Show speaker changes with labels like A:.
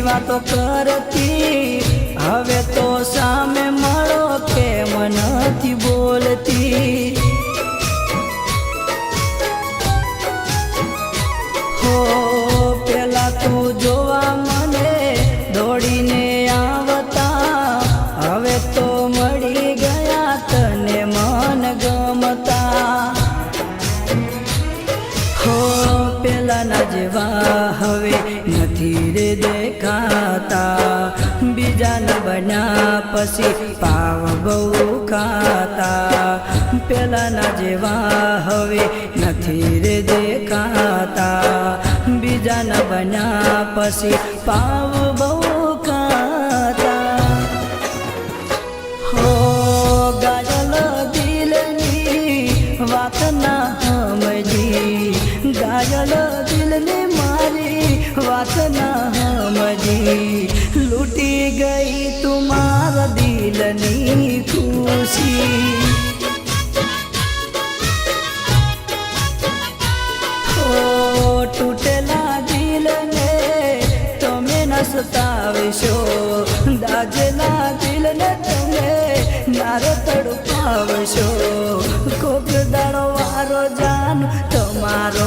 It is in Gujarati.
A: વાતો કરતી. હવે તો સામે મળો કે મનથી બોલતી. હો પેલાના જેવા હવે નથી રે દેખાતા. બીજાના બન્યા પછી પાવ બહુ ખાતા. પહેલાના જેવા હવે નથી રે દેખાતા. બીજાના બન્યા પછી પાવ બહુ વાત ના પાયલ દિલને મારી વાત ના મળી લૂટી ગઈ તુમારા દિલની ખુશી. તૂટેલા દિલને તમે ન સતાવશો દાજેલા દિલને તમે નાર તડપાવશો. કોક દાડો વારો જાન તમારો